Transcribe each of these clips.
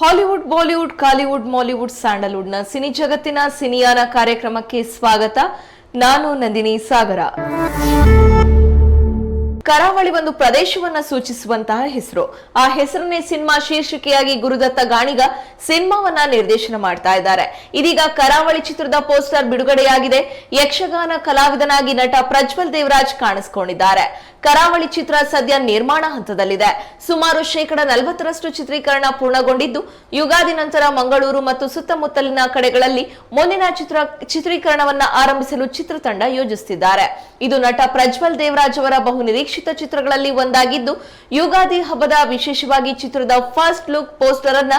Hollywood, Bollywood, Kollywood, Mollywood, ಸ್ಯಾಂಡಲ್ವುಡ್ನ cine ಜಗತ್ತಿನ ಸಿನಿಯಾನ ಕಾರ್ಯಕ್ರಮಕ್ಕೆ ಸ್ವಾಗತ. ನಾನು ನಂದಿನಿ ಸಾಗರ. ಕರಾವಳಿ ಒಂದು ಪ್ರದೇಶವನ್ನ ಸೂಚಿಸುವಂತಹ ಹೆಸರು. ಆ ಹೆಸರನ್ನೇ ಸಿನಿಮಾ ಶೀರ್ಷಿಕೆಯಾಗಿ ಗುರುದತ್ತ ಗಾಣಿಗ ಸಿನಿಮಾವನ್ನ ನಿರ್ದೇಶನ ಮಾಡ್ತಾ ಇದ್ದಾರೆ. ಇದೀಗ ಕರಾವಳಿ ಚಿತ್ರದ ಪೋಸ್ಟರ್ ಬಿಡುಗಡೆಯಾಗಿದೆ. ಯಕ್ಷಗಾನ ಕಲಾವಿದನಾಗಿ ನಟ ಪ್ರಜ್ವಲ್ ದೇವರಾಜ್ ಕಾಣಿಸಿಕೊಂಡಿದ್ದಾರೆ. ಕರಾವಳಿ ಚಿತ್ರ ಸದ್ಯ ನಿರ್ಮಾಣ ಹಂತದಲ್ಲಿದೆ. ಸುಮಾರು ಶೇಕಡ ನಲವತ್ತರಷ್ಟು ಚಿತ್ರೀಕರಣ ಪೂರ್ಣಗೊಂಡಿದ್ದು, ಯುಗಾದಿ ನಂತರ ಮಂಗಳೂರು ಮತ್ತು ಸುತ್ತಮುತ್ತಲಿನ ಕಡೆಗಳಲ್ಲಿ ಮುಂದಿನ ಚಿತ್ರ, ಚಿತ್ರೀಕರಣವನ್ನು ಆರಂಭಿಸಲು ಚಿತ್ರತಂಡ ಯೋಜಿಸುತ್ತಿದ್ದಾರೆ. ಇದು ನಟ ಪ್ರಜ್ವಲ್ ದೇವರಾಜ್ ಅವರ ಬಹು ನಿರೀಕ್ಷಿತ ಚಿತ್ರಗಳಲ್ಲಿ ಒಂದಾಗಿದ್ದು, ಯುಗಾದಿ ಹಬ್ಬದ ವಿಶೇಷವಾಗಿ ಚಿತ್ರದ ಫಸ್ಟ್ ಲುಕ್ ಪೋಸ್ಟರ್ ಅನ್ನ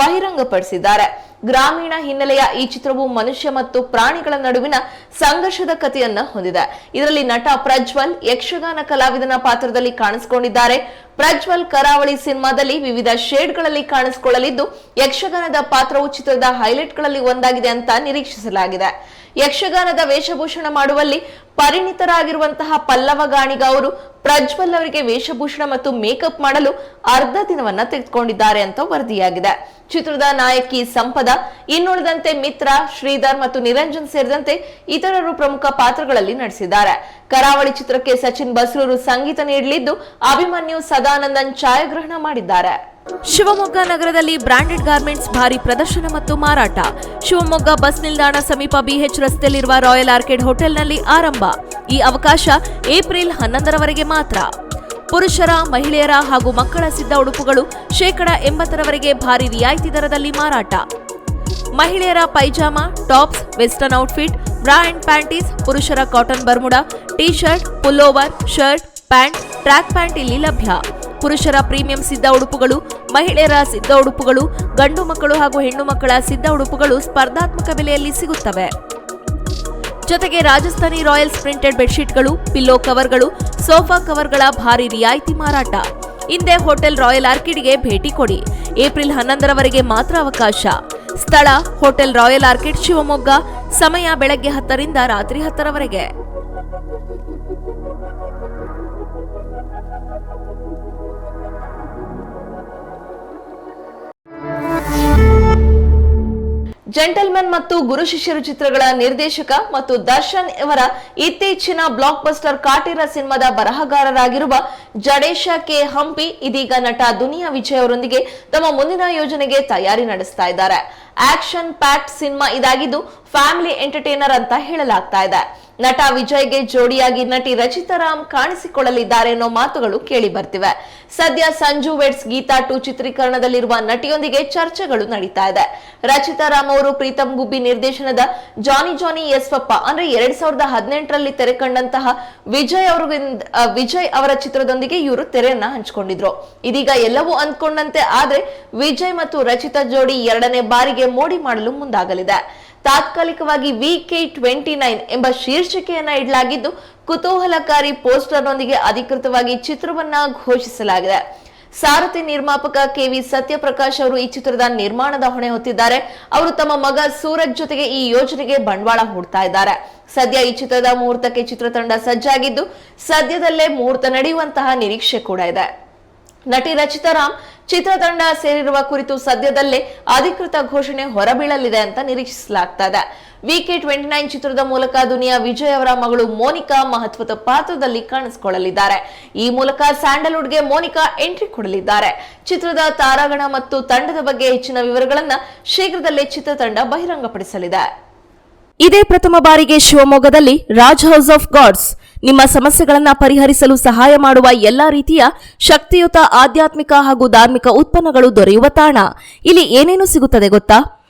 ಬಹಿರಂಗಪಡಿಸಿದ್ದಾರೆ. ಗ್ರಾಮೀಣ ಹಿನ್ನೆಲೆಯ ಈ ಚಿತ್ರವು ಮನುಷ್ಯ ಮತ್ತು ಪ್ರಾಣಿಗಳ ನಡುವಿನ ಸಂಘರ್ಷದ ಕಥೆಯನ್ನ ಹೊಂದಿದೆ. ಇದರಲ್ಲಿ ನಟ ಪ್ರಜ್ವಲ್ ಯಕ್ಷಗಾನ ಕಲಾವಿದನ ಪಾತ್ರದಲ್ಲಿ ಕಾಣಿಸಿಕೊಂಡಿದ್ದಾರೆ. ಪ್ರಜ್ವಲ್ ಕರಾವಳಿ ಸಿನಿಮಾದಲ್ಲಿ ವಿವಿಧ ಶೇಡ್ಗಳಲ್ಲಿ ಕಾಣಿಸಿಕೊಳ್ಳಲಿದ್ದು, ಯಕ್ಷಗಾನದ ಪಾತ್ರವು ಚಿತ್ರದ ಹೈಲೈಟ್ಗಳಲ್ಲಿ ಒಂದಾಗಿದೆ ಅಂತ ನಿರೀಕ್ಷಿಸಲಾಗಿದೆ. ಯಕ್ಷಗಾನದ ವೇಷಭೂಷಣ ಮಾಡುವಲ್ಲಿ ಪರಿಣಿತರಾಗಿರುವಂತಹ ಪಲ್ಲವ ಗಾಣಿಗ ಅವರು ಪ್ರಜ್ವಲ್ ಅವರಿಗೆ ವೇಷಭೂಷಣ ಮತ್ತು ಮೇಕಪ್ ಮಾಡಲು ಅರ್ಧ ದಿನವನ್ನ ತೆಗೆದುಕೊಂಡಿದ್ದಾರೆ ಅಂತ ವರದಿಯಾಗಿದೆ. ಚಿತ್ರದ ನಾಯಕಿ ಸಂಪದ, ಇನ್ನುಳಿದಂತೆ ಮಿತ್ರ, ಶ್ರೀಧರ್ ಮತ್ತು ನಿರಂಜನ್ ಸೇರಿದಂತೆ ಇತರರು ಪ್ರಮುಖ ಪಾತ್ರಗಳಲ್ಲಿ ನಟಿಸಿದ್ದಾರೆ. ಕರಾವಳಿ ಚಿತ್ರಕ್ಕೆ ಸಚಿನ್ ಬಸ್ರೂರು ಸಂಗೀತ ನೀಡಲಿದ್ದು, ಅಭಿಮನ್ಯು ಸದಾನಂದನ್ ಛಾಯಾಗ್ರಹಣ ಮಾಡಿದ್ದಾರೆ. ಶಿವಮೊಗ್ಗ ನಗರದಲ್ಲಿ ಬ್ರಾಂಡೆಡ್ ಗಾರ್ಮೆಂಟ್ಸ್ ಭಾರಿ ಪ್ರದರ್ಶನ ಮತ್ತು ಮಾರಾಟ. ಶಿವಮೊಗ್ಗ ಬಸ್ ನಿಲ್ದಾಣ ಸಮೀಪ ಬಿಎಚ್ ರಸ್ತೆಯಲ್ಲಿರುವ ರಾಯಲ್ ಆರ್ಕಿಡ್ ಹೋಟೆಲ್ನಲ್ಲಿ ಆರಂಭ. ಈ ಅವಕಾಶ ಏಪ್ರಿಲ್ ಹನ್ನೊಂದರವರೆಗೆ ಮಾತ್ರ. ಪುರುಷರ, ಮಹಿಳೆಯರ ಹಾಗೂ ಮಕ್ಕಳ ಸಿದ್ಧ ಉಡುಪುಗಳು ಶೇಕಡ ಎಂಬತ್ತರವರೆಗೆ ಭಾರಿ ರಿಯಾಯಿತಿ ದರದಲ್ಲಿ ಮಾರಾಟ. ಮಹಿಳೆಯರ pyjama, tops, western outfit, bra and panties, ಪುರುಷರ cotton bermuda, T shirt, pullover, shirt, pant, track pant ಇಲ್ಲಿ ಲಭ್ಯ. ಪುರುಷರ ಪ್ರೀಮಿಯಂ ಸಿದ್ಧ ಉಡುಪುಗಳು, ಮಹಿಳೆಯರ ಸಿದ್ಧ ಉಡುಪುಗಳು, ಗಂಡು ಮಕ್ಕಳು ಹಾಗೂ ಹೆಣ್ಣು ಮಕ್ಕಳ ಸಿದ್ಧ ಉಡುಪುಗಳು ಸ್ಪರ್ಧಾತ್ಮಕ ಬೆಲೆಯಲ್ಲಿ ಸಿಗುತ್ತವೆ. ಜೊತೆಗೆ ರಾಜಸ್ಥಾನಿ ರಾಯಲ್ಸ್ ಪ್ರಿಂಟೆಡ್ ಬೆಡ್ಶೀಟ್ಗಳು, ಪಿಲ್ಲೋ ಕವರ್ಗಳು, ಸೋಫಾ ಕವರ್ಗಳ ಭಾರಿ ರಿಯಾಯಿತಿ ಮಾರಾಟ. ಹಿಂದೆ ಹೋಟೆಲ್ ರಾಯಲ್ ಆರ್ಕಿಡ್ಗೆ ಭೇಟಿ ಕೊಡಿ. ಏಪ್ರಿಲ್ ಹನ್ನೊಂದರವರೆಗೆ ಮಾತ್ರ ಅವಕಾಶ. ಸ್ಥಳ, ಹೋಟೆಲ್ ರಾಯಲ್ ಆರ್ಕಿಡ್ ಶಿವಮೊಗ್ಗ, ಸಮಯ ಬೆಳಗ್ಗೆ ಹತ್ತರಿಂದ ರಾತ್ರಿ ಹತ್ತರವರೆಗೆ. ಜೆಂಟಲ್ಮನ್ ಮತ್ತು ಗುರು ಶಿಷ್ಯರು ಚಿತ್ರಗಳ ನಿರ್ದೇಶಕ ಮತ್ತು ದರ್ಶನ್ ಇವರ ಇತ್ತೀಚಿನ ಬ್ಲಾಕ್ ಬಸ್ಟರ್ ಕಾಟೇರ ಸಿನಿಮಾದ ಬರಹಗಾರರಾಗಿರುವ ಜಡೇಶ ಕೆ. ಹಂಪಿ, ಇದೀಗ ನಟ ದುನಿಯಾ ವಿಜಯ್ ಅವರೊಂದಿಗೆ ತಮ್ಮ ಮುಂದಿನ ಯೋಜನೆಗೆ ತಯಾರಿ ನಡೆಸ್ತಾ ಇದ್ದಾರೆ. ಆಕ್ಷನ್ ಪ್ಯಾಕ್ಟ್ ಸಿನಿಮಾ ಇದಾಗಿದ್ದು, ಫ್ಯಾಮಿಲಿ ಎಂಟರ್ಟೈನರ್ ಅಂತ ಹೇಳಲಾಗ್ತಾ ಇದೆ. ನಟ ವಿಜಯ್ಗೆ ಜೋಡಿಯಾಗಿ ನಟಿ ರಚಿತಾ ರಾಮ್ ಕಾಣಿಸಿಕೊಳ್ಳಲಿದ್ದಾರೆ ಅನ್ನೋ ಮಾತುಗಳು ಕೇಳಿ ಬರ್ತಿವೆ. ಸದ್ಯ ಸಂಜು ವೆಡ್ಸ್ ಗೀತಾ ಟು ಚಿತ್ರೀಕರಣದಲ್ಲಿರುವ ನಟಿಯೊಂದಿಗೆ ಚರ್ಚೆಗಳು ನಡೀತಾ ಇದೆ. ರಚಿತಾ ರಾಮ್ ಅವರು ಪ್ರೀತಮ್ ಗುಬ್ಬಿ ನಿರ್ದೇಶನದ ಜಾನಿ ಜಾನಿ ಎಸ್ ಅಂದ್ರೆ ಎರಡ್ ಸಾವಿರದ ಹದಿನೆಂಟರಲ್ಲಿ ತೆರೆ ಕಂಡಂತಹ ವಿಜಯ್ ಅವರು ವಿಜಯ್ ಅವರ ಚಿತ್ರದೊಂದಿಗೆ ಇವರು ತೆರೆಯನ್ನ ಹಂಚಿಕೊಂಡಿದ್ರು. ಇದೀಗ ಎಲ್ಲವೂ ಅಂದ್ಕೊಂಡಂತೆ ಆದ್ರೆ ವಿಜಯ್ ಮತ್ತು ರಚಿತಾ ಜೋಡಿ ಎರಡನೇ ಬಾರಿಗೆ ಮೋಡಿ ಮಾಡಲು ಮುಂದಾಗಲಿದೆ. ತಾತ್ಕಾಲಿಕವಾಗಿ ವಿ ಕೆ ಟ್ವೆಂಟಿ ನೈನ್ ಎಂಬ ಶೀರ್ಷಿಕೆಯನ್ನ ಇಡಲಾಗಿದ್ದು, ಕುತೂಹಲಕಾರಿ ಪೋಸ್ಟರ್ನೊಂದಿಗೆ ಅಧಿಕೃತವಾಗಿ ಚಿತ್ರವನ್ನ ಘೋಷಿಸಲಾಗಿದೆ. ಸಾರಥಿ ನಿರ್ಮಾಪಕ ಕೆ ವಿ ಸತ್ಯಪ್ರಕಾಶ್ ಅವರು ಈ ಚಿತ್ರದ ನಿರ್ಮಾಣದ ಹೊಣೆ ಹೊತ್ತಿದ್ದಾರೆ. ಅವರು ತಮ್ಮ ಮಗ ಸೂರಜ್ ಜೊತೆಗೆ ಈ ಯೋಜನೆಗೆ ಬಂಡವಾಳ ಹೂಡ್ತಾ ಇದ್ದಾರೆ. ಸದ್ಯ ಈ ಚಿತ್ರದ ಮುಹೂರ್ತಕ್ಕೆ ಚಿತ್ರತಂಡ ಸಜ್ಜಾಗಿದ್ದು, ಸದ್ಯದಲ್ಲೇ ಮುಹೂರ್ತ ನಡೆಯುವಂತಹ ನಿರೀಕ್ಷೆ ಕೂಡ ಇದೆ. ನಟಿ ರಚಿತಾ ರಾಮ್ ಚಿತ್ರತಂಡ ಸೇರಿರುವ ಕುರಿತು ಸದ್ಯದಲ್ಲೇ ಅಧಿಕೃತ ಘೋಷಣೆ ಹೊರಬೀಳಲಿದೆ ಅಂತ ನಿರೀಕ್ಷಿಸಲಾಗ್ತಾ ಇದೆ. ವಿಕೆ ಟ್ವೆಂಟಿ ನೈನ್ ಚಿತ್ರದ ಮೂಲಕ ದುನಿಯಾ ವಿಜಯ್ ಅವರ ಮಗಳು ಮೋನಿಕಾ ಮಹತ್ವದ ಪಾತ್ರದಲ್ಲಿ ಕಾಣಿಸಿಕೊಳ್ಳಲಿದ್ದಾರೆ. ಈ ಮೂಲಕ ಸ್ಯಾಂಡಲ್ವುಡ್ಗೆ ಮೋನಿಕಾ ಎಂಟ್ರಿ ಕೊಡಲಿದ್ದಾರೆ. ಚಿತ್ರದ ತಾರಾಗಣ ಮತ್ತು ತಂಡದ ಬಗ್ಗೆ ಹೆಚ್ಚಿನ ವಿವರಗಳನ್ನ ಶೀಘ್ರದಲ್ಲೇ ಚಿತ್ರತಂಡ ಬಹಿರಂಗಪಡಿಸಲಿದೆ. ಇದೇ ಪ್ರಥಮ ಬಾರಿಗೆ ಶಿವಮೊಗ್ಗದಲ್ಲಿ ರಾಜ್ ಹೌಸ್ ಆಫ್ ಗಾಡ್ಸ್ ನಿಮ್ಮ ಸಮಸ್ಯೆಗಳನ್ನ ಪರಿಹರಿಸಲು ಸಹಾಯ ಮಾಡುವ ಎಲ್ಲಾ ರೀತಿಯ ಶಕ್ತಿಯುತ ಆಧ್ಯಾತ್ಮಿಕ ಹಾಗೂ ಧಾರ್ಮಿಕ ಉತ್ಪನ್ನಗಳು ದೊರೆಯುವ ತಾಣ. ಇಲ್ಲಿ ಏನೇನು ಸಿಗುತ್ತದೆ ಗೊತ್ತಾ?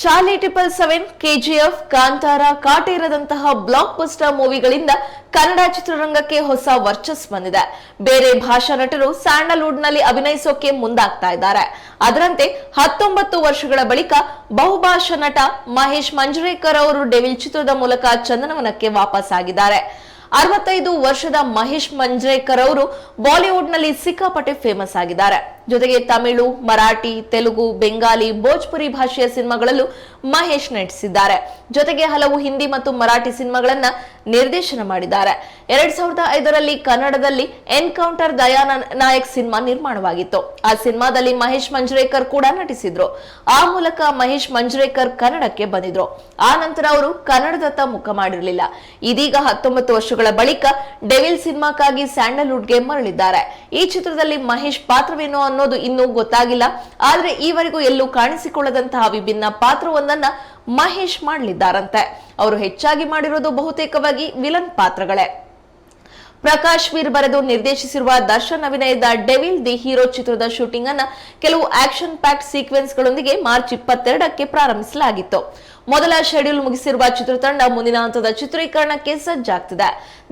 Charlie triple seven, KGF, Kantara, ಕಾಟೇರದಂತಹ blockbuster ಮೂವಿಗಳಿಂದ ಕನ್ನಡ ಚಿತ್ರರಂಗಕ್ಕೆ ಹೊಸ ವರ್ಚಸ್ ಬಂದಿದೆ. ಬೇರೆ ಭಾಷಾ ನಟರು ಸ್ಯಾಂಡಲ್ವುಡ್ನಲ್ಲಿ ಅಭಿನಯಿಸೋಕೆ ಮುಂದಾಗ್ತಾ ಇದ್ದಾರೆ. ಅದರಂತೆ ಹತ್ತೊಂಬತ್ತು ವರ್ಷಗಳ ಬಳಿಕ ಬಹುಭಾಷಾ ನಟ ಮಹೇಶ್ ಮಂಜ್ರೇಕರ್ ಅವರು ಡೆವಿಲ್ ಚಿತ್ರದ ಮೂಲಕ ಚಂದನವನಕ್ಕೆ ವಾಪಸ್ ಆಗಿದ್ದಾರೆ ಅರವತ್ತೈದು ವರ್ಷದ ಮಹೇಶ್ ಮಂಜ್ರೇಕರ್ ಅವರು ಬಾಲಿವುಡ್ನಲ್ಲಿ ಸಿಕ್ಕಾಪಟ್ಟೆ ಫೇಮಸ್ ಆಗಿದ್ದಾರೆ. ಜೊತೆಗೆ ತಮಿಳು, ಮರಾಠಿ, ತೆಲುಗು, ಬೆಂಗಾಲಿ, ಭೋಜ್ಪುರಿ ಭಾಷೆಯ ಸಿನಿಮಾಗಳಲ್ಲೂ ಮಹೇಶ್ ನಟಿಸಿದ್ದಾರೆ. ಜೊತೆಗೆ ಹಲವು ಹಿಂದಿ ಮತ್ತು ಮರಾಠಿ ಸಿನಿಮಾಗಳನ್ನ ನಿರ್ದೇಶನ ಮಾಡಿದ್ದಾರೆ. ಎರಡ್ ಸಾವಿರದ ಐದರಲ್ಲಿ ಕನ್ನಡದಲ್ಲಿ ಎನ್ಕೌಂಟರ್ ದಯಾನ ನಾಯಕ್ ಸಿನಿಮಾ ನಿರ್ಮಾಣವಾಗಿತ್ತು. ಆ ಸಿನಿಮಾದಲ್ಲಿ ಮಹೇಶ್ ಮಂಜ್ರೇಕರ್ ಕೂಡ ನಟಿಸಿದ್ರು. ಆ ಮೂಲಕ ಮಹೇಶ್ ಮಂಜ್ರೇಕರ್ ಕನ್ನಡಕ್ಕೆ ಬಂದಿದ್ರು. ಆ ನಂತರ ಅವರು ಕನ್ನಡದತ್ತ ಮುಖ ಮಾಡಿರಲಿಲ್ಲ. ಇದೀಗ ಹತ್ತೊಂಬತ್ತು ವರ್ಷಗಳ ಬಳಿಕ ಡೆವಿಲ್ ಸಿನಿಮಾಕ್ಕಾಗಿ ಸ್ಯಾಂಡಲ್ವುಡ್ಗೆ ಮರಳಿದ್ದಾರೆ. ಈ ಚಿತ್ರದಲ್ಲಿ ಮಹೇಶ್ ಪಾತ್ರವೇನು ಅನ್ನೋದು ಇನ್ನೂ ಗೊತ್ತಾಗಿಲ್ಲ. ಆದ್ರೆ ಈವರೆಗೂ ಎಲ್ಲೂ ಕಾಣಿಸಿಕೊಳ್ಳದಂತಹ ವಿಭಿನ್ನ ಪಾತ್ರವೊಂದನ್ನ ಮಹೇಶ್ ಮಾಡಲಿದ್ದಾರಂತೆ. ಅವರು ಹೆಚ್ಚಾಗಿ ಮಾಡಿರೋದು ಬಹುತೇಕವಾಗಿ ವಿಲನ್ ಪಾತ್ರಗಳೇ. ಪ್ರಕಾಶ್ ವೀರ್ ಬರೆದು ನಿರ್ದೇಶಿಸಿರುವ ದರ್ಶನ್ ಅಭಿನಯದ ಡೆವಿಲ್ ದಿ ಹೀರೋ ಚಿತ್ರದ ಶೂಟಿಂಗ್ ಅನ್ನ ಕೆಲವು ಆಕ್ಷನ್ ಪ್ಯಾಕ್ಟ್ ಸೀಕ್ವೆನ್ಸ್ ಗಳೊಂದಿಗೆ ಮಾರ್ಚ್ ಇಪ್ಪತ್ತೆರಡಕ್ಕೆ ಪ್ರಾರಂಭಿಸಲಾಗಿತ್ತು. ಮೊದಲ ಶೆಡ್ಯೂಲ್ ಮುಗಿಸಿರುವ ಚಿತ್ರತಂಡ ಮುಂದಿನ ಹಂತದ ಚಿತ್ರೀಕರಣಕ್ಕೆ ಸಜ್ಜಾಗ್ತಿದೆ.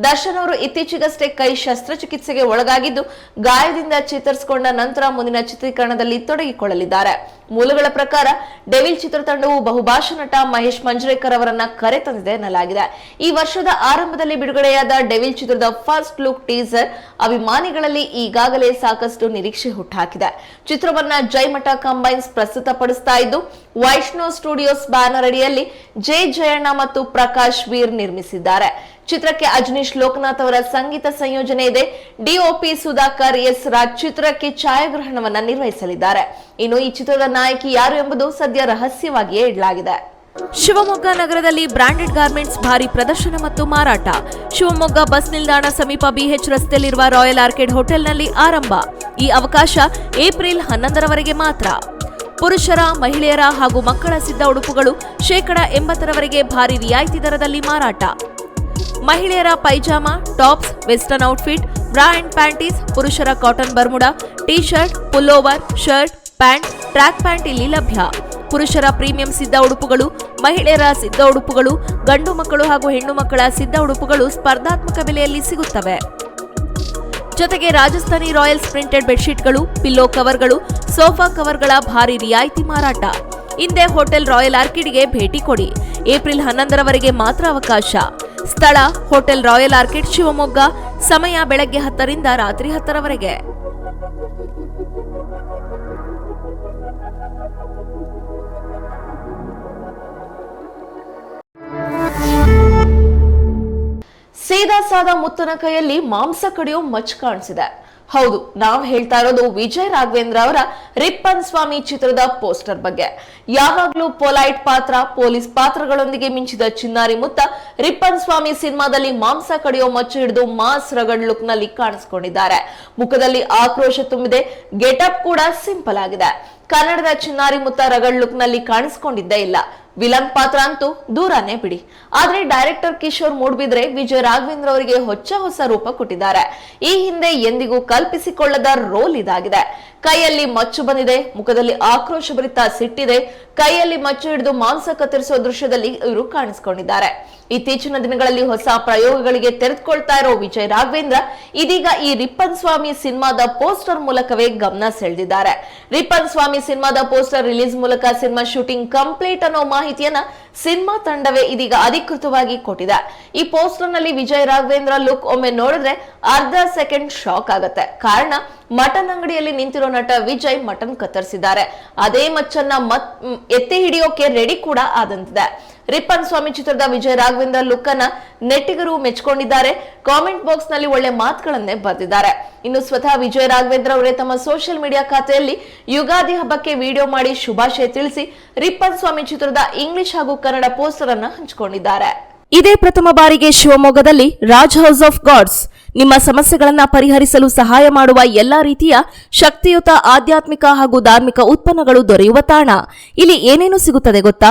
ದರ್ಶನ್ ಅವರು ಇತ್ತೀಚೆಗಷ್ಟೇ ಕೈ ಶಸ್ತ್ರಚಿಕಿತ್ಸೆಗೆ ಒಳಗಾಗಿದ್ದು, ಗಾಯದಿಂದ ಚೇತರಿಸಿಕೊಂಡ ನಂತರ ಮುಂದಿನ ಚಿತ್ರೀಕರಣದಲ್ಲಿ ತೊಡಗಿಕೊಳ್ಳಲಿದ್ದಾರೆ. ಮೂಲಗಳ ಪ್ರಕಾರ, ಡೆವಿಲ್ ಚಿತ್ರತಂಡವು ಬಹುಭಾಷಾ ನಟ ಮಹೇಶ್ ಮಂಜ್ರೇಕರ್ ಅವರನ್ನ ಕರೆ ತಂದಿದೆ ಎನ್ನಲಾಗಿದೆ. ಈ ವರ್ಷದ ಆರಂಭದಲ್ಲಿ ಬಿಡುಗಡೆಯಾದ ಡೆವಿಲ್ ಚಿತ್ರದ ಫಸ್ಟ್ ಲುಕ್ ಟೀಸರ್ ಅಭಿಮಾನಿಗಳಲ್ಲಿ ಈಗಾಗಲೇ ಸಾಕಷ್ಟು ನಿರೀಕ್ಷೆ ಹುಟ್ಟಾಕಿದೆ. ಚಿತ್ರವನ್ನ ಜೈಮಠ ಕಂಬೈನ್ಸ್ ಪ್ರಸ್ತುತಪಡಿಸ್ತಾ ಇದ್ದು ವೈಷ್ಣೋ ಸ್ಟುಡಿಯೋಸ್ ಬ್ಯಾನರ್ ಅಡಿಯಲ್ಲಿ ಜೆ ಜಯಣ್ಣ ಮತ್ತು ಪ್ರಕಾಶ್ ವೀರ್ ನಿರ್ಮಿಸಿದ್ದಾರೆ. ಚಿತ್ರಕ್ಕೆ ಅಜನೀಶ್ ಲೋಕನಾಥ್ ಅವರ ಸಂಗೀತ ಸಂಯೋಜನೆ ಇದೆ. ಡಿಒಪಿ ಸುಧಾಕರ್ ಎಸ್ ರಾಜ್ ಚಿತ್ರಕ್ಕೆ ಛಾಯಾಗ್ರಹಣವನ್ನ ನಿರ್ವಹಿಸಲಿದ್ದಾರೆ. ಇನ್ನು ಈ ಚಿತ್ರದ ನಾಯಕಿ ಯಾರು ಎಂಬುದು ಸದ್ಯ ರಹಸ್ಯವಾಗಿಯೇ ಇಡಲಾಗಿದೆ. ಶಿವಮೊಗ್ಗ ನಗರದಲ್ಲಿ ಬ್ರಾಂಡೆಡ್ ಗಾರ್ಮೆಂಟ್ಸ್ ಭಾರಿ ಪ್ರದರ್ಶನ ಮತ್ತು ಮಾರಾಟ. ಶಿವಮೊಗ್ಗ ಬಸ್ ನಿಲ್ದಾಣ ಸಮೀಪ ಬಿಎಚ್ ರಸ್ತೆಯಲ್ಲಿರುವ ರಾಯಲ್ ಆರ್ಕಿಡ್ ಹೋಟೆಲ್ನಲ್ಲಿ ಆರಂಭ. ಈ ಅವಕಾಶ ಏಪ್ರಿಲ್ ಹನ್ನೊಂದರವರೆಗೆ ಮಾತ್ರ. ಪುರುಷರ, ಮಹಿಳೆಯರ ಹಾಗೂ ಮಕ್ಕಳ ಸಿದ್ಧ ಉಡುಪುಗಳು ಶೇಕಡ ಎಂಬತ್ತರವರೆಗೆ ಭಾರಿ ರಿಯಾಯಿತಿ ದರದಲ್ಲಿ ಮಾರಾಟ. ಮಹಿಳೆಯರ pyjama, tops, western outfit, bra and panties, ಪುರುಷರ cotton bermuda T shirt pullover, shirt, pant, track pant ಇಲ್ಲಿ ಲಭ್ಯ. ಪುರುಷರ ಪ್ರೀಮಿಯಂ ಸಿದ್ಧ ಉಡುಪುಗಳು, ಮಹಿಳೆಯರ ಸಿದ್ಧ ಉಡುಪುಗಳು, ಗಂಡು ಮಕ್ಕಳು ಹಾಗೂ ಹೆಣ್ಣು ಮಕ್ಕಳ ಸಿದ್ಧ ಉಡುಪುಗಳು ಸ್ಪರ್ಧಾತ್ಮಕ ಬೆಲೆಯಲ್ಲಿ ಸಿಗುತ್ತವೆ. ಜೊತೆಗೆ ರಾಜಸ್ಥಾನಿ ರಾಯಲ್ಸ್ ಪ್ರಿಂಟೆಡ್ ಬೆಡ್ಶೀಟ್ಗಳು, ಪಿಲ್ಲೋ ಕವರ್ಗಳು, ಸೋಫಾ ಕವರ್ಗಳ ಭಾರಿ ರಿಯಾಯಿತಿ ಮಾರಾಟ. ಹಿಂದೆ ಹೋಟೆಲ್ ರಾಯಲ್ ಆರ್ಕಿಡ್ಗೆ ಭೇಟಿ ಕೊಡಿ. ಏಪ್ರಿಲ್ ಹನ್ನೊಂದರವರೆಗೆ ಮಾತ್ರ ಅವಕಾಶ. ಸ್ಥಳ, ಹೋಟೆಲ್ ರಾಯಲ್ ಆರ್ಕಿಡ್, ಶಿವಮೊಗ್ಗ, ಸಮಯ ಬೆಳಗ್ಗೆ ಹತ್ತರಿಂದ ರಾತ್ರಿ ಹತ್ತರವರೆಗೆ. ಸೇದಾ ಸಾದಾ ಮುತ್ತನ ಕೈಯಲ್ಲಿ ಮಾಂಸ ಕಡಿಯೋ ಮಚ್ ಕಾಣಿಸಿದೆ. ಹೌದು, ನಾವು ಹೇಳ್ತಾ ಇರೋದು ವಿಜಯ್ ರಾಘವೇಂದ್ರ ಅವರ ರಿಪ್ಪನ್ ಸ್ವಾಮಿ ಚಿತ್ರದ ಪೋಸ್ಟರ್ ಬಗ್ಗೆ. ಯಾವಾಗ್ಲೂ ಪೊಲೈಟ್ ಪಾತ್ರ, ಪೊಲೀಸ್ ಪಾತ್ರಗಳೊಂದಿಗೆ ಮಿಂಚಿದ ಚಿನ್ನಾರಿ ಮುತ್ತ ರಿಪ್ಪನ್ ಸ್ವಾಮಿ ಸಿನಿಮಾದಲ್ಲಿ ಮಾಂಸ ಕಡಿಯೋ ಮಚ್ಚು ಹಿಡಿದು ಮಾಸ್ ರಗಡ್ ಲುಕ್ನಲ್ಲಿ ಕಾಣಿಸಿಕೊಂಡಿದ್ದಾರೆ. ಮುಖದಲ್ಲಿ ಆಕ್ರೋಶ ತುಂಬಿದೆ, ಗೆಟಪ್ ಕೂಡ ಸಿಂಪಲ್ ಆಗಿದೆ. ಕನ್ನಡದ ಚಿನ್ನಾರಿ ಮುತ್ತ ರಗಳ್ ಲುಕ್ನಲ್ಲಿ ಕಾಣಿಸ್ಕೊಂಡಿದ್ದೇ ಇಲ್ಲ. ವಿಲನ್ ಪಾತ್ರ ಅಂತೂ ದೂರನೇ ಬಿಡಿ. ಆದ್ರೆ ಡೈರೆಕ್ಟರ್ ಕಿಶೋರ್ ಮೂಡ್ಬಿದ್ರೆ ವಿಜಯ್ ರಾಘವೇಂದ್ರ ಅವರಿಗೆ ಹೊಚ್ಚ ಹೊಸ ರೂಪ ಕೊಟ್ಟಿದ್ದಾರೆ. ಈ ಹಿಂದೆ ಎಂದಿಗೂ ಕಲ್ಪಿಸಿಕೊಳ್ಳದ ರೋಲ್ ಇದಾಗಿದೆ. ಕೈಯಲ್ಲಿ ಮಚ್ಚು ಬಂದಿದೆ, ಮುಖದಲ್ಲಿ ಆಕ್ರೋಶಭರಿತ ಸಿಟ್ಟಿದೆ. ಕೈಯಲ್ಲಿ ಮಚ್ಚು ಹಿಡಿದು ಮಾಂಸ ಕತ್ತರಿಸುವ ದೃಶ್ಯದಲ್ಲಿ ಇವರು ಕಾಣಿಸಿಕೊಂಡಿದ್ದಾರೆ. ಇತ್ತೀಚಿನ ದಿನಗಳಲ್ಲಿ ಹೊಸ ಪ್ರಯೋಗಗಳಿಗೆ ತೆರೆದುಕೊಳ್ತಾ ಇರೋ ವಿಜಯ್ ರಾಘವೇಂದ್ರ ಇದೀಗ ಈ ರಿಪ್ಪನ್ ಸ್ವಾಮಿ ಸಿನಿಮಾದ ಪೋಸ್ಟರ್ ಮೂಲಕವೇ ಗಮನ ಸೆಳೆದಿದ್ದಾರೆ. ರಿಪ್ಪನ್ ಸ್ವಾಮಿ ಸಿನಿಮಾದ ಪೋಸ್ಟರ್ ರಿಲೀಸ್ ಮೂಲಕ ಸಿನಿಮಾ ಶೂಟಿಂಗ್ ಕಂಪ್ಲೀಟ್ ಅನ್ನೋ ಮಾಹಿತಿಯನ್ನ ಸಿನಿಮಾ ತಂಡವೇ ಇದೀಗ ಅಧಿಕೃತವಾಗಿ ಕೊಟ್ಟಿದೆ. ಈ ಪೋಸ್ಟರ್ನಲ್ಲಿ ವಿಜಯ್, ರಾಘವೇಂದ್ರ ಲುಕ್ ಒಮ್ಮೆ ನೋಡಿದ್ರೆ ಅರ್ಧ ಸೆಕೆಂಡ್ ಶಾಕ್ ಆಗುತ್ತೆ. ಕಾರಣ, ಮಟನ್ ಅಂಗಡಿಯಲ್ಲಿ ನಿಂತಿರೋ ನಟ ವಿಜಯ್ ಮಟನ್ ಕತ್ತರಿಸಿದ್ದಾರೆ. ಅದೇ ಮಚ್ಚನ್ನ ಮತ್ ಎತ್ತಿ ಹಿಡಿಯೋಕೆ ರೆಡಿ ಕೂಡ ಆದಂತಿದೆ. ರಿಪ್ಪನ್ ಸ್ವಾಮಿ ಚಿತ್ರದ ವಿಜಯ ರಾಘವೇಂದ್ರ ಲುಕ್ ಅನ್ನ ನೆಟ್ಟಿಗರು ಮೆಚ್ಕೊಂಡಿದ್ದಾರೆ. ಕಾಮೆಂಟ್ ಬಾಕ್ಸ್ನಲ್ಲಿ ಒಳ್ಳೆ ಮಾತುಗಳನ್ನೇ ಬರೆದಿದ್ದಾರೆ. ಇನ್ನು ಸ್ವತಃ ವಿಜಯ ರಾಘವೇಂದ್ರ ಅವರೇ ತಮ್ಮ ಸೋಷಿಯಲ್ ಮೀಡಿಯಾ ಖಾತೆಯಲ್ಲಿ ಯುಗಾದಿ ಹಬ್ಬಕ್ಕೆ ವಿಡಿಯೋ ಮಾಡಿ ಶುಭಾಶಯ ತಿಳಿಸಿ ರಿಪ್ಪನ್ ಸ್ವಾಮಿ ಚಿತ್ರದ ಇಂಗ್ಲಿಷ್ ಹಾಗೂ ಕನ್ನಡ ಪೋಸ್ಟರ್ ಅನ್ನ ಹಂಚಿಕೊಂಡಿದ್ದಾರೆ. ಇದೇ ಪ್ರಥಮ ಬಾರಿಗೆ ಶಿವಮೊಗ್ಗದಲ್ಲಿ ರಾಜ್ ಹೌಸ್ ಆಫ್ ಗಾಡ್ಸ್ ನಿಮ್ಮ ಸಮಸ್ಯೆಗಳನ್ನು ಪರಿಹರಿಸಲು ಸಹಾಯ ಮಾಡುವ ಎಲ್ಲಾ ರೀತಿಯ ಶಕ್ತಿಯುತ ಆಧ್ಯಾತ್ಮಿಕ ಹಾಗೂ ಧಾರ್ಮಿಕ ಉತ್ಪನ್ನಗಳು ದೊರೆಯುವ ತಾಣ. ಇಲ್ಲಿ ಏನೇನು ಸಿಗುತ್ತದೆ ಗೊತ್ತಾ?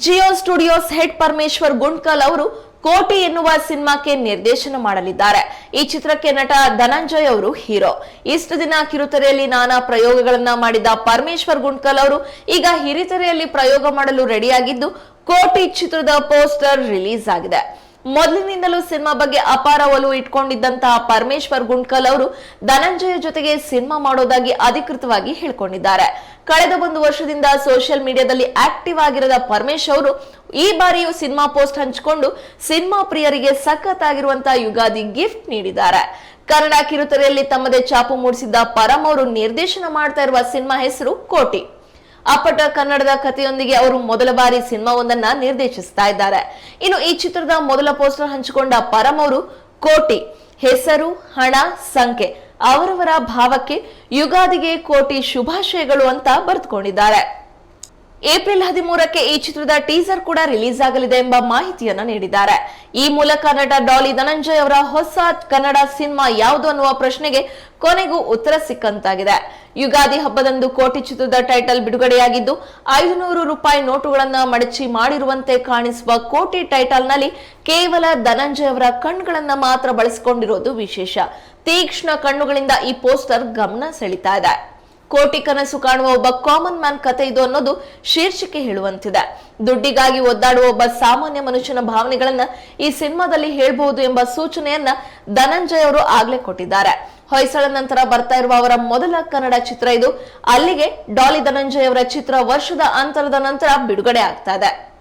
ಜಿಯೋ ಸ್ಟುಡಿಯೋಸ್ ಹೆಡ್ ಪರಮೇಶ್ವರ್ ಗುಂಡ್ಕಲ್ ಅವರು ಕೋಟಿ ಎನ್ನುವ ಸಿನಿಮಾಕ್ಕೆ ನಿರ್ದೇಶನ ಮಾಡಲಿದ್ದಾರೆ. ಈ ಚಿತ್ರಕ್ಕೆ ನಟ ಧನಂಜಯ್ ಅವರು ಹೀರೋ. ಇಷ್ಟು ದಿನ ಕಿರುತೆರೆಯಲ್ಲಿ ನಾನಾ ಪ್ರಯೋಗಗಳನ್ನ ಮಾಡಿದ ಪರಮೇಶ್ವರ್ ಗುಂಡ್ಕಲ್ ಅವರು ಈಗ ಹಿರಿತೆರೆಯಲ್ಲಿ ಪ್ರಯೋಗ ಮಾಡಲು ರೆಡಿಯಾಗಿದ್ದು, ಕೋಟಿ ಚಿತ್ರದ ಪೋಸ್ಟರ್ ರಿಲೀಸ್ ಆಗಿದೆ. ಮೊದಲಿನಿಂದಲೂ ಸಿನಿಮಾ ಬಗ್ಗೆ ಅಪಾರ ಒಲವು ಇಟ್ಕೊಂಡಿದ್ದಂತಹ ಪರಮೇಶ್ವರ್ ಗುಂಡ್ಕಲ್ ಅವರು ಧನಂಜಯ ಜೊತೆಗೆ ಸಿನಿಮಾ ಮಾಡೋದಾಗಿ ಅಧಿಕೃತವಾಗಿ ಹೇಳ್ಕೊಂಡಿದ್ದಾರೆ. ಕಳೆದ ಒಂದು ವರ್ಷದಿಂದ ಸೋಷಿಯಲ್ ಮೀಡಿಯಾದಲ್ಲಿ ಆಕ್ಟಿವ್ ಆಗಿರದ ಪರಮೇಶ್ ಅವರು ಈ ಬಾರಿಯೂ ಸಿನಿಮಾ ಪೋಸ್ಟ್ ಹಂಚಿಕೊಂಡು ಸಿನಿಮಾ ಪ್ರಿಯರಿಗೆ ಸಖತ್ ಆಗಿರುವಂತಹ ಯುಗಾದಿ ಗಿಫ್ಟ್ ನೀಡಿದ್ದಾರೆ. ಕನ್ನಡ ಕಿರುತೆರೆಯಲ್ಲಿ ತಮ್ಮದೇ ಚಾಪು ಮೂಡಿಸಿದ್ದ ಪರಂ ಅವರು ನಿರ್ದೇಶನ ಮಾಡ್ತಾ ಇರುವ ಸಿನಿಮಾ ಹೆಸರು ಕೋಟಿ. ಅಪ್ಪಟ ಕನ್ನಡದ ಕಥೆಯೊಂದಿಗೆ ಅವರು ಮೊದಲ ಬಾರಿ ಸಿನಿಮಾವೊಂದನ್ನ ನಿರ್ದೇಶಿಸ್ತಾ ಇದ್ದಾರೆ. ಇನ್ನು ಈ ಚಿತ್ರದ ಮೊದಲ ಪೋಸ್ಟರ್ ಹಂಚಿಕೊಂಡ ಪರಂ ಅವರು ಕೋಟಿ. ಹೆಸರು, ಹಣ, ಸಂಖ್ಯೆ. ಅವರವರ ಭಾವಕ್ಕೆ ಯುಗಾದಿಗೆ ಕೋಟಿ ಶುಭಾಶಯಗಳು ಅಂತ ಬರೆದುಕೊಂಡಿದ್ದಾರೆ. ಏಪ್ರಿಲ್ ಹದಿಮೂರಕ್ಕೆ ಈ ಚಿತ್ರದ ಟೀಸರ್ ಕೂಡ ರಿಲೀಸ್ ಆಗಲಿದೆ ಎಂಬ ಮಾಹಿತಿಯನ್ನ ನೀಡಿದ್ದಾರೆ. ಈ ಮೂಲಕ ನಟ ಡಾಲಿ ಧನಂಜಯ್ ಅವರ ಹೊಸ ಕನ್ನಡ ಸಿನಿಮಾ ಯಾವುದು ಅನ್ನುವ ಪ್ರಶ್ನೆಗೆ ಕೊನೆಗೂ ಉತ್ತರ ಸಿಕ್ಕಂತಾಗಿದೆ. ಯುಗಾದಿ ಹಬ್ಬದಂದು ಕೋಟಿ ಚಿತ್ರದ ಟೈಟಲ್ ಬಿಡುಗಡೆಯಾಗಿದ್ದು ಐದು ನೂರು ರೂಪಾಯಿ ನೋಟುಗಳನ್ನ ಮಡಚಿ ಮಾಡಿರುವಂತೆ ಕಾಣಿಸುವ ಕೋಟಿ ಟೈಟಲ್ನಲ್ಲಿ ಕೇವಲ ಧನಂಜಯ್ ಅವರ ಕಣ್ಗಳನ್ನ ಮಾತ್ರ ಬಳಸಿಕೊಂಡಿರುವುದು ವಿಶೇಷ. ತೀಕ್ಷ್ಣ ಕಣ್ಣುಗಳಿಂದ ಈ ಪೋಸ್ಟರ್ ಗಮನ ಸೆಳೀತಾ ಇದೆ. ಕೋಟಿ ಕನಸು ಕಾಣುವ ಒಬ್ಬ ಕಾಮನ್ ಮ್ಯಾನ್ ಕತೆ ಇದು ಅನ್ನೋದು ಶೀರ್ಷಿಕೆ ಹೇಳುವಂತಿದೆ. ದುಡ್ಡಿಗಾಗಿ ಒದ್ದಾಡುವ ಒಬ್ಬ ಸಾಮಾನ್ಯ ಮನುಷ್ಯನ ಭಾವನೆಗಳನ್ನ ಈ ಸಿನಿಮಾದಲ್ಲಿ ಹೇಳಬಹುದು ಎಂಬ ಸೂಚನೆಯನ್ನ ಧನಂಜಯ್ ಅವರು ಆಗ್ಲೇ ಕೊಟ್ಟಿದ್ದಾರೆ. ಹೊಯ್ಸಳ ನಂತರ ಬರ್ತಾ ಇರುವ ಅವರ ಮೊದಲ ಕನ್ನಡ ಚಿತ್ರ ಇದು. ಅಲ್ಲಿಗೆ ಡಾಲಿ ಧನಂಜಯ್ ಅವರ ಚಿತ್ರ ವರ್ಷದ ಅಂತರದ ನಂತರ ಬಿಡುಗಡೆ ಆಗ್ತಾ ಇದೆ.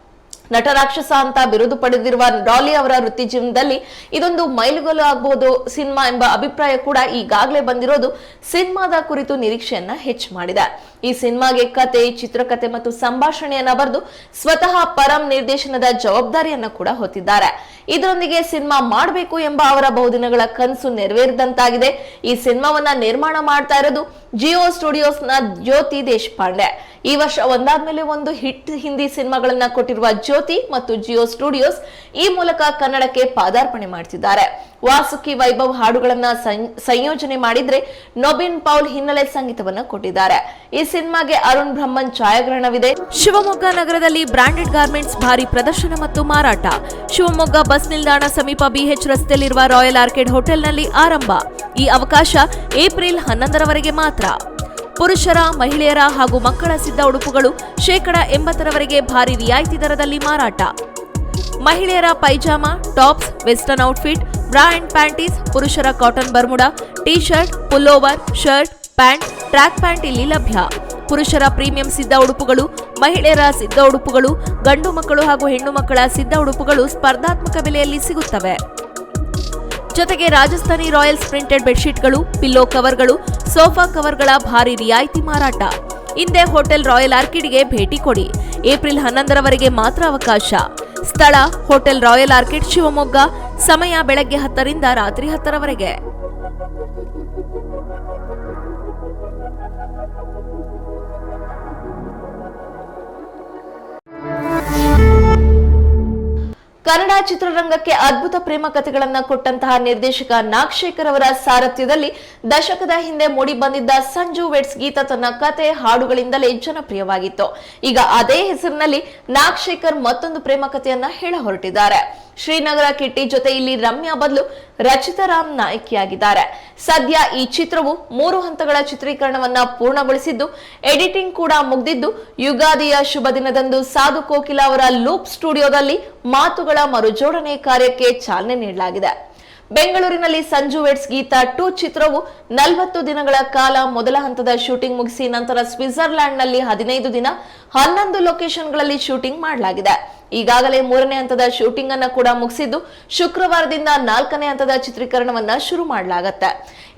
ನಟ ರಾಕ್ಷಸ ಅಂತ ಬಿರುದು ಪಡೆದಿರುವ ಡಾಲಿ ಅವರ ವೃತ್ತಿ ಜೀವನದಲ್ಲಿ ಇದೊಂದು ಮೈಲುಗಲ್ಲು ಆಗಬಹುದು ಸಿನಿಮಾ ಎಂಬ ಅಭಿಪ್ರಾಯ ಕೂಡ ಈಗಾಗಲೇ ಬಂದಿರೋದು ಸಿನಿಮಾದ ಕುರಿತು ನಿರೀಕ್ಷೆಯನ್ನ ಹೆಚ್ಚು ಮಾಡಿದೆ. ಈ ಸಿನಿಮಾಗೆ ಕತೆ, ಚಿತ್ರಕತೆ ಮತ್ತು ಸಂಭಾಷಣೆಯನ್ನ ಬರೆದು ಸ್ವತಃ ಪರಂ ನಿರ್ದೇಶನದ ಜವಾಬ್ದಾರಿಯನ್ನ ಕೂಡ ಹೊತ್ತಿದ್ದಾರೆ. ಇದರೊಂದಿಗೆ ಸಿನಿಮಾ ಮಾಡಬೇಕು ಎಂಬ ಅವರ ಬಹುದಿನಗಳ ಕನಸು ನೆರವೇರಿದಂತಾಗಿದೆ. ಈ ಸಿನಿಮಾವನ್ನ ನಿರ್ಮಾಣ ಮಾಡ್ತಾ ಇರೋದು ಜಿಯೋ ಸ್ಟುಡಿಯೋಸ್ನ ಜ್ಯೋತಿ ದೇಶಪಾಂಡೆ. ಈ ವರ್ಷ ಒಂದಾದ್ಮೇಲೆ ಒಂದು ಹಿಟ್ ಹಿಂದಿ ಸಿನಿಮಾಗಳನ್ನ ಕೊಟ್ಟಿರುವ ಜ್ಯೋತಿ ಮತ್ತು ಜಿಯೋ ಸ್ಟುಡಿಯೋಸ್ ಈ ಮೂಲಕ ಕನ್ನಡಕ್ಕೆ ಪಾದಾರ್ಪಣೆ ಮಾಡ್ತಿದ್ದಾರೆ. ವಾಸುಕಿ ವೈಭವ್ ಹಾಡುಗಳನ್ನ ಸಂಯೋಜನೆ ಮಾಡಿದ್ರೆ ನೊಬಿನ್ ಪೌಲ್ ಹಿನ್ನೆಲೆ ಸಂಗೀತವನ್ನ ಕೊಟ್ಟಿದ್ದಾರೆ. ಈ ಸಿನಿಮಾಗೆ ಅರುಣ್ ಬ್ರಹ್ಮನ್ ಛಾಯಾಗ್ರಹಣವಿದೆ. ಶಿವಮೊಗ್ಗ ನಗರದಲ್ಲಿ ಬ್ರಾಂಡೆಡ್ ಗಾರ್ಮೆಂಟ್ಸ್ ಭಾರಿ ಪ್ರದರ್ಶನ ಮತ್ತು ಮಾರಾಟ. ಶಿವಮೊಗ್ಗ ಬಸ್ ನಿಲ್ದಾಣ ಸಮೀಪ ಬಿಎಚ್ ರಸ್ತೆಯಲ್ಲಿರುವ ರಾಯಲ್ ಆರ್ಕಿಡ್ ಹೋಟೆಲ್ನಲ್ಲಿ ಆರಂಭ. ಈ ಅವಕಾಶ ಏಪ್ರಿಲ್ ಹನ್ನೊಂದರವರೆಗೆ ಮಾತ್ರ. ಪುರುಷರ, ಮಹಿಳೆಯರ ಹಾಗೂ ಮಕ್ಕಳ ಸಿದ್ಧ ಉಡುಪುಗಳು ಶೇಕಡ ಎಂಬತ್ತರವರೆಗೆ ಭಾರಿ ರಿಯಾಯಿತಿ ದರದಲ್ಲಿ ಮಾರಾಟ. ಮಹಿಳೆಯರ pyjama, tops, western outfit, bra and panties, ಪುರುಷರ cotton bermuda, T shirt, pullover, shirt pant, track pant ಇಲ್ಲಿ ಲಭ್ಯ. ಪುರುಷರ ಪ್ರೀಮಿಯಂ ಸಿದ್ಧ ಉಡುಪುಗಳು, ಮಹಿಳೆಯರ ಸಿದ್ಧ ಉಡುಪುಗಳು, ಗಂಡು ಮಕ್ಕಳು ಹಾಗೂ ಹೆಣ್ಣು ಮಕ್ಕಳ ಸಿದ್ಧ ಉಡುಪುಗಳು ಸ್ಪರ್ಧಾತ್ಮಕ ಬೆಲೆಯಲ್ಲಿ ಸಿಗುತ್ತವೆ. ಜೊತೆಗೆ ರಾಜಸ್ಥಾನಿ ರಾಯಲ್ಸ್ ಪ್ರಿಂಟೆಡ್ ಬೆಡ್ಶೀಟ್ಗಳು, ಪಿಲ್ಲೋ ಕವರ್ಗಳು, ಸೋಫಾ ಕವರ್ಗಳ ಭಾರಿ ರಿಯಾಯಿತಿ ಮಾರಾಟ. ಹಿಂದೆ ಹೋಟೆಲ್ ರಾಯಲ್ ಆರ್ಕಿಡ್ಗೆ ಭೇಟಿ ಕೊಡಿ. ಏಪ್ರಿಲ್ ಹನ್ನೊಂದರವರೆಗೆ ಮಾತ್ರ ಅವಕಾಶ. ಸ್ಥಳ, ಹೋಟೆಲ್ ರಾಯಲ್ ಆರ್ಕಿಡ್ ಶಿವಮೊಗ್ಗ, ಸಮಯ ಬೆಳಗ್ಗೆ ಹತ್ತರಿಂದ ರಾತ್ರಿ ಹತ್ತರವರೆಗೆ. ಕನ್ನಡ ಚಿತ್ರರಂಗಕ್ಕೆ ಅದ್ಭುತ ಪ್ರೇಮ ಕಥೆಗಳನ್ನ ಕೊಟ್ಟಂತಹ ನಿರ್ದೇಶಕ ನಾಗಶೇಖರ್ ಅವರ ಸಾರಥ್ಯದಲ್ಲಿ ದಶಕದ ಹಿಂದೆ ಮೂಡಿ ಬಂದಿದ್ದ ಸಂಜು ವೆಟ್ಸ್ ಗೀತ ತನ್ನ ಕತೆ ಹಾಡುಗಳಿಂದಲೇ ಜನಪ್ರಿಯವಾಗಿತ್ತು. ಈಗ ಅದೇ ಹೆಸರಿನಲ್ಲಿ ನಾಗಶೇಖರ್ ಮತ್ತೊಂದು ಪ್ರೇಮ ಕಥೆಯನ್ನ ಹೇಳ ಹೊರಟಿದ್ದಾರೆ. ಶ್ರೀನಗರ ಕಿಟ್ಟಿ ಜೊತೆ ಇಲ್ಲಿ ರಮ್ಯಾ ಬದಲು ರಚಿತಾ ರಾಮ್ ನಾಯಕಿಯಾಗಿದ್ದಾರೆ. ಸದ್ಯ ಈ ಚಿತ್ರವು ಮೂರು ಹಂತಗಳ ಚಿತ್ರೀಕರಣವನ್ನ ಪೂರ್ಣಗೊಳಿಸಿದ್ದು, ಎಡಿಟಿಂಗ್ ಕೂಡ ಮುಗ್ದಿದ್ದು, ಯುಗಾದಿಯ ಶುಭ ದಿನದಂದು ಸಾಧು ಕೋಕಿಲ ಅವರ ಲೂಪ್ ಸ್ಟುಡಿಯೋದಲ್ಲಿ ಮಾತುಗಳ ಮರುಜೋಡಣೆ ಕಾರ್ಯಕ್ಕೆ ಚಾಲನೆ ನೀಡಲಾಗಿದೆ. ಬೆಂಗಳೂರಿನಲ್ಲಿ ಸಂಜು ವೆಟ್ಸ್ ಗೀತಾ ಟು ಚಿತ್ರವು ನಲವತ್ತು ದಿನಗಳ ಕಾಲ ಮೊದಲ ಹಂತದ ಶೂಟಿಂಗ್ ಮುಗಿಸಿ ನಂತರ ಸ್ವಿಟ್ಜರ್ಲ್ಯಾಂಡ್ನಲ್ಲಿ ಹದಿನೈದು ದಿನ ಹನ್ನೊಂದು ಲೊಕೇಶನ್ಗಳಲ್ಲಿ ಶೂಟಿಂಗ್ ಮಾಡಲಾಗಿದೆ. ಈಗಾಗಲೇ ಮೂರನೇ ಹಂತದ ಶೂಟಿಂಗ್ ಅನ್ನು ಕೂಡ ಮುಗಿಸಿದ್ದು ಶುಕ್ರವಾರದಿಂದ ನಾಲ್ಕನೇ ಹಂತದ ಚಿತ್ರೀಕರಣವನ್ನ ಶುರು ಮಾಡಲಾಗತ್ತೆ.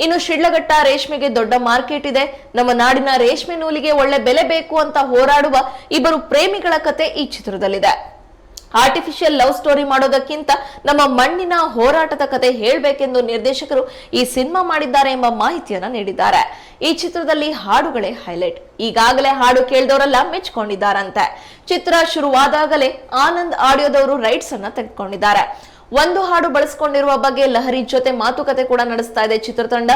ಇನ್ನು ಶಿಡ್ಲಘಟ್ಟ ರೇಷ್ಮೆಗೆ ದೊಡ್ಡ ಮಾರ್ಕೆಟ್ ಇದೆ. ನಮ್ಮ ನಾಡಿನ ರೇಷ್ಮೆ ನೂಲಿಗೆ ಒಳ್ಳೆ ಬೆಲೆ ಬೇಕು ಅಂತ ಹೋರಾಡುವ ಇಬ್ಬರು ಪ್ರೇಮಿಗಳ ಕತೆ ಈ ಚಿತ್ರದಲ್ಲಿದೆ. ಆರ್ಟಿಫಿಷಿಯಲ್ ಲವ್ ಸ್ಟೋರಿ ಮಾಡೋದಕ್ಕಿಂತ ನಮ್ಮ ಮಣ್ಣಿನ ಹೋರಾಟದ ಕತೆ ಹೇಳಬೇಕೆಂದು ನಿರ್ದೇಶಕರು ಈ ಸಿನಿಮಾ ಮಾಡಿದ್ದಾರೆ ಎಂಬ ಮಾಹಿತಿಯನ್ನ ನೀಡಿದ್ದಾರೆ. ಈ ಚಿತ್ರದಲ್ಲಿ ಹಾಡುಗಳೇ ಹೈಲೈಟ್ ಈಗಾಗಲೇ ಹಾಡು ಕೇಳಿದವರೆಲ್ಲ ಮೆಚ್ಕೊಂಡಿದ್ದಾರಂತೆ. ಚಿತ್ರ ಶುರುವಾದಾಗಲೇ ಆನಂದ್ ಆಡಿಯೋದವರು ರೈಟ್ಸ್ ಅನ್ನ ತೆಗೆದುಕೊಂಡಿದ್ದಾರೆ. ಒಂದು ಹಾಡು ಬಳಸಿಕೊಂಡಿರುವ ಬಗ್ಗೆ ಲಹರಿ ಜೊತೆ ಮಾತುಕತೆ ಕೂಡ ನಡೆಸ್ತಾ ಇದೆ ಚಿತ್ರತಂಡ.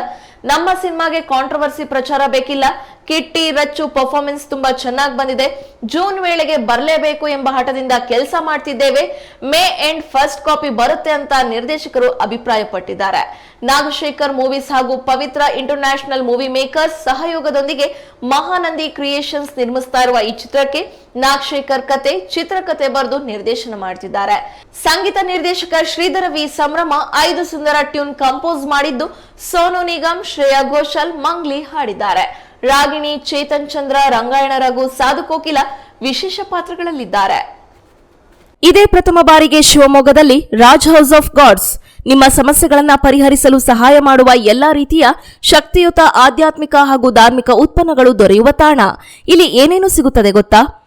ನಮ್ಮ ಸಿನಿಮಾಗೆ ಕಾಂಟ್ರವರ್ಸಿ ಪ್ರಚಾರ ಬೇಕಿಲ್ಲ. ಕಿಟ್ಟಿ ರಚ್ಚು ಪರ್ಫಾರ್ಮೆನ್ಸ್ ತುಂಬಾ ಚೆನ್ನಾಗಿ ಬಂದಿದೆ. ಜೂನ್ ವೇಳೆಗೆ ಬರಲೇಬೇಕು ಎಂಬ ಹಠದಿಂದ ಕೆಲಸ ಮಾಡ್ತಿದ್ದೇವೆ. ಮೇ ಎಂಡ್ ಫಸ್ಟ್ ಕಾಪಿ ಬರುತ್ತೆ ಅಂತ ನಿರ್ದೇಶಕರು ಅಭಿಪ್ರಾಯಪಟ್ಟಿದ್ದಾರೆ. ನಾಗಶೇಖರ್ ಮೂವೀಸ್ ಹಾಗೂ ಪವಿತ್ರ ಇಂಟರ್ನ್ಯಾಷನಲ್ ಮೂವಿ ಮೇಕರ್ಸ್ ಸಹಯೋಗದೊಂದಿಗೆ ಮಹಾನಂದಿ ಕ್ರಿಯೇಷನ್ಸ್ ನಿರ್ಮಿಸ್ತಾ ಇರುವ ಈ ಚಿತ್ರಕ್ಕೆ ನಾಗಶೇಖರ್ ಕತೆ, ಚಿತ್ರಕತೆ ಬರೆದು ನಿರ್ದೇಶನ ಮಾಡ್ತಿದ್ದಾರೆ. ಸಂಗೀತ ನಿರ್ದೇಶಕ ಶ್ರೀಧರ ವಿ. ಸಂಭ್ರಮ ಐದು ಸುಂದರ ಟ್ಯೂನ್ ಕಂಪೋಸ್ ಮಾಡಿದ್ದು ಸೋನು ನಿಗಮ್, ಶ್ರೇಯಾ ಘೋಷಾಲ್, ಮಂಗ್ಲಿ ಹಾಡಿದ್ದಾರೆ. ರಾಗಿಣಿ, ಚೇತನ್ ಚಂದ್ರ, ರಂಗಾಯಣ ರಘು, ಸಾಧು ಕೋಕಿಲ ವಿಶೇಷ ಪಾತ್ರಗಳಲ್ಲಿದ್ದಾರೆ. ಇದೇ ಪ್ರಥಮ ಬಾರಿಗೆ ಶಿವಮೊಗ್ಗದಲ್ಲಿ ರಾಜ್ ಹೌಸ್ ಆಫ್ ಗಾಡ್ಸ್. ನಿಮ್ಮ ಸಮಸ್ಯೆಗಳನ್ನು ಪರಿಹರಿಸಲು ಸಹಾಯ ಮಾಡುವ ಎಲ್ಲಾ ರೀತಿಯ ಶಕ್ತಿಯುತ ಆಧ್ಯಾತ್ಮಿಕ ಹಾಗೂ ಧಾರ್ಮಿಕ ಉತ್ಪನ್ನಗಳು ದೊರೆಯುವ ತಾಣ. ಇಲ್ಲಿ ಏನೇನು ಸಿಗುತ್ತದೆ ಗೊತ್ತಾ?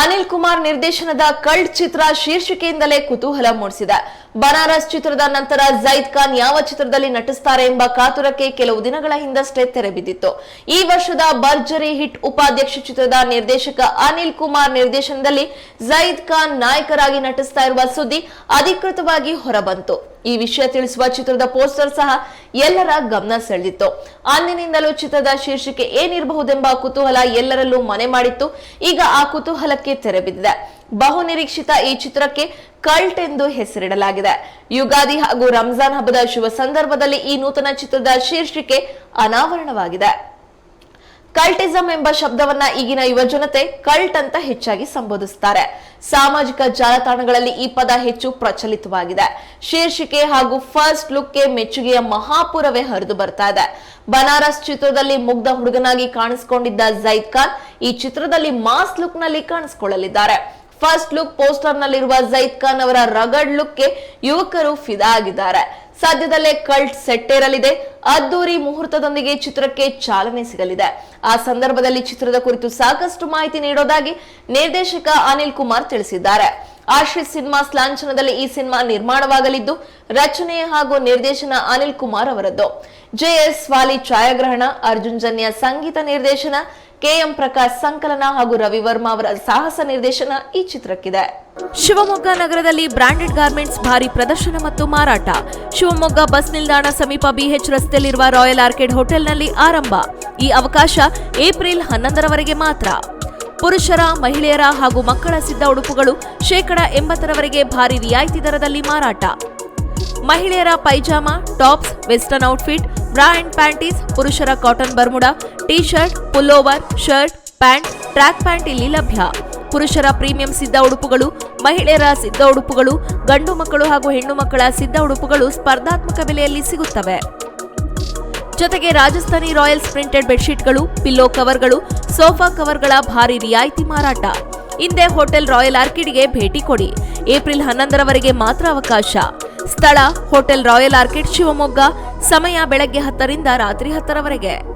ಅನಿಲ್ ಕುಮಾರ್ ನಿರ್ದೇಶನದ ಕಲ್ಟ್ ಚಿತ್ರ ಶೀರ್ಷಿಕೆಯಿಂದಲೇ ಕುತೂಹಲ ಮೂಡಿಸಿದೆ. ಬನಾರಸ್ ಚಿತ್ರದ ನಂತರ ಜೈದ್ ಖಾನ್ ಯಾವ ಚಿತ್ರದಲ್ಲಿ ನಟಿಸ್ತಾರೆ ಎಂಬ ಕಾತುರಕ್ಕೆ ಕೆಲವು ದಿನಗಳ ಹಿಂದಷ್ಟೇ ತೆರೆ ಬಿದ್ದಿತ್ತು. ಈ ವರ್ಷದ ಭರ್ಜರಿ ಹಿಟ್ ಉಪಾಧ್ಯಕ್ಷ ಚಿತ್ರದ ನಿರ್ದೇಶಕ ಅನಿಲ್ ಕುಮಾರ್ ನಿರ್ದೇಶನದಲ್ಲಿ ಜೈದ್ ಖಾನ್ ನಾಯಕರಾಗಿ ನಟಿಸ್ತಾ ಇರುವ ಸುದ್ದಿ ಅಧಿಕೃತವಾಗಿ ಹೊರಬಂತು. ಈ ವಿಷಯ ತಿಳಿಸುವ ಚಿತ್ರದ ಪೋಸ್ಟರ್ ಸಹ ಎಲ್ಲರ ಗಮನ ಸೆಳೆದಿತ್ತು. ಅಂದಿನಿಂದಲೂ ಚಿತ್ರದ ಶೀರ್ಷಿಕೆ ಏನಿರಬಹುದೆಂಬ ಕುತೂಹಲ ಎಲ್ಲರಲ್ಲೂ ಮನೆ ಮಾಡಿತ್ತು. ಈಗ ಆ ಕುತೂಹಲಕ್ಕೆ ತೆರೆ ಬಿದ್ದಿದೆ. ಬಹು ನಿರೀಕ್ಷಿತ ಈ ಚಿತ್ರಕ್ಕೆ ಕಲ್ಟ್ ಎಂದು ಹೆಸರಿಡಲಾಗಿದೆ. ಯುಗಾದಿ ಹಾಗೂ ರಂಜಾನ್ ಹಬ್ಬದ ಶುಭ ಸಂದರ್ಭದಲ್ಲಿ ಈ ನೂತನ ಚಿತ್ರದ ಶೀರ್ಷಿಕೆ ಅನಾವರಣವಾಗಿದೆ. ಕಲ್ಟಿಸಂ ಎಂಬ ಶಬ್ದವನ್ನ ಈಗಿನ ಯುವಜನತೆ ಕಲ್ಟ್ ಅಂತ ಹೆಚ್ಚಾಗಿ ಸಂಬೋಧಿಸುತ್ತಾರೆ ಸಾಮಾಜಿಕ ಜಾಲತಾಣಗಳಲ್ಲಿ ಈ ಪದ ಹೆಚ್ಚು ಪ್ರಚಲಿತವಾಗಿದೆ. ಶೀರ್ಷಿಕೆ ಹಾಗೂ ಫಸ್ಟ್ ಲುಕ್ಗೆ ಮೆಚ್ಚುಗೆಯ ಮಹಾಪುರವೇ ಹರಿದು ಬರ್ತಾ ಇದೆ. ಬನಾರಸ್ ಚಿತ್ರದಲ್ಲಿ ಮುಗ್ಧ ಹುಡುಗನಾಗಿ ಕಾಣಿಸಿಕೊಂಡಿದ್ದ ಜೈದ್ ಖಾನ್ ಈ ಚಿತ್ರದಲ್ಲಿ ಮಾಸ್ ಲುಕ್ನಲ್ಲಿ ಕಾಣಿಸಿಕೊಳ್ಳಲಿದ್ದಾರೆ. ಫಸ್ಟ್ ಲುಕ್ ಪೋಸ್ಟರ್ ನಲ್ಲಿರುವ ಜೈದ್ ಖಾನ್ ಅವರ ರಗಡ್ ಲುಕ್ಗೆ ಯುವಕರು ಫಿದಾ ಆಗಿದ್ದಾರೆ. ಸದ್ಯದಲ್ಲೇ ಕಲ್ಟ್ ಸೆಟ್ಟೇರಲಿದೆ ಅದ್ದೂರಿ ಮುಹೂರ್ತದೊಂದಿಗೆ ಚಿತ್ರಕ್ಕೆ ಚಾಲನೆ ಸಿಗಲಿದೆ. ಆ ಸಂದರ್ಭದಲ್ಲಿ ಚಿತ್ರದ ಕುರಿತು ಸಾಕಷ್ಟು ಮಾಹಿತಿ ನೀಡೋದಾಗಿ ನಿರ್ದೇಶಕ ಅನಿಲ್ ಕುಮಾರ್ ತಿಳಿಸಿದ್ದಾರೆ. ಆಶ್ರಿತ್ ಸಿನಿಮಾಸ್ ಲಾಂಛನದಲ್ಲಿ ಈ ಸಿನಿಮಾ ನಿರ್ಮಾಣವಾಗಲಿದ್ದು ರಚನೆ ಹಾಗೂ ನಿರ್ದೇಶನ ಅನಿಲ್ ಕುಮಾರ್ ಅವರದ್ದು. ಜೆಎಸ್ ವಾಲಿ ಛಾಯಾಗ್ರಹಣ, ಅರ್ಜುನ್ ಜನ್ಯ ಸಂಗೀತ ನಿರ್ದೇಶನ, ಕೆಎಂ ಪ್ರಕಾಶ್ ಸಂಕಲನ ಹಾಗೂ ರವಿ ವರ್ಮಾ ಅವರ ಸಾಹಸ ನಿರ್ದೇಶನ ಈ ಚಿತ್ರಕ್ಕಿದೆ. ಶಿವಮೊಗ್ಗ ನಗರದಲ್ಲಿ ಬ್ರಾಂಡೆಡ್ ಗಾರ್ಮೆಂಟ್ಸ್ ಭಾರಿ ಪ್ರದರ್ಶನ ಮತ್ತು ಮಾರಾಟ. ಶಿವಮೊಗ್ಗ ಬಸ್ ನಿಲ್ದಾಣ ಸಮೀಪ ಬಿಎಚ್ ರಸ್ತೆಯಲ್ಲಿರುವ ರಾಯಲ್ ಆರ್ಕಿಡ್ ಹೋಟೆಲ್ನಲ್ಲಿ ಆರಂಭ. ಈ ಅವಕಾಶ ಏಪ್ರಿಲ್ ಹನ್ನೊಂದರವರೆಗೆ ಮಾತ್ರ. ಪುರುಷರ, ಮಹಿಳೆಯರ ಹಾಗೂ ಮಕ್ಕಳ ಸಿದ್ಧ ಉಡುಪುಗಳು ಶೇಕಡ ಎಂಬತ್ತರವರೆಗೆ ಭಾರಿ ರಿಯಾಯಿತಿ ದರದಲ್ಲಿ ಮಾರಾಟ. ಮಹಿಳೆಯರ pyjama, tops, western outfit, bra and panties, ಪುರುಷರ cotton bermuda T shirt pullover, shirt, pant, track pant ಇಲ್ಲಿ ಲಭ್ಯ. ಪುರುಷರ ಪ್ರೀಮಿಯಂ ಸಿದ್ಧ ಉಡುಪುಗಳು, ಮಹಿಳೆಯರ ಸಿದ್ಧ ಉಡುಪುಗಳು, ಗಂಡು ಮಕ್ಕಳು ಹಾಗೂ ಹೆಣ್ಣು ಮಕ್ಕಳ ಸಿದ್ಧ ಉಡುಪುಗಳು ಸ್ಪರ್ಧಾತ್ಮಕ ಬೆಲೆಯಲ್ಲಿ ಸಿಗುತ್ತವೆ. ಜೊತೆಗೆ ರಾಜಸ್ಥಾನಿ ರಾಯಲ್ಸ್ ಪ್ರಿಂಟೆಡ್ ಬೆಡ್ಶೀಟ್ಗಳು, ಪಿಲ್ಲೋ ಕವರ್ಗಳು, ಸೋಫಾ ಕವರ್ಗಳ ಭಾರಿ ರಿಯಾಯಿತಿ ಮಾರಾಟ. ಹಿಂದೆ ಹೋಟೆಲ್ ರಾಯಲ್ ಆರ್ಕಿಡ್ಗೆ ಭೇಟಿ ಕೊಡಿ. ಏಪ್ರಿಲ್ ಹನ್ನೊಂದರವರೆಗೆ ಮಾತ್ರ ಅವಕಾಶ. ಸ್ಥಳ, ಹೋಟೆಲ್ ರಾಯಲ್ ಆರ್ಕಿಡ್ ಶಿವಮೊಗ್ಗ. ಸಮಯ ಬೆಳಗ್ಗೆ ಹತ್ತರಿಂದ ರಾತ್ರಿ ಹತ್ತರವರೆಗೆ.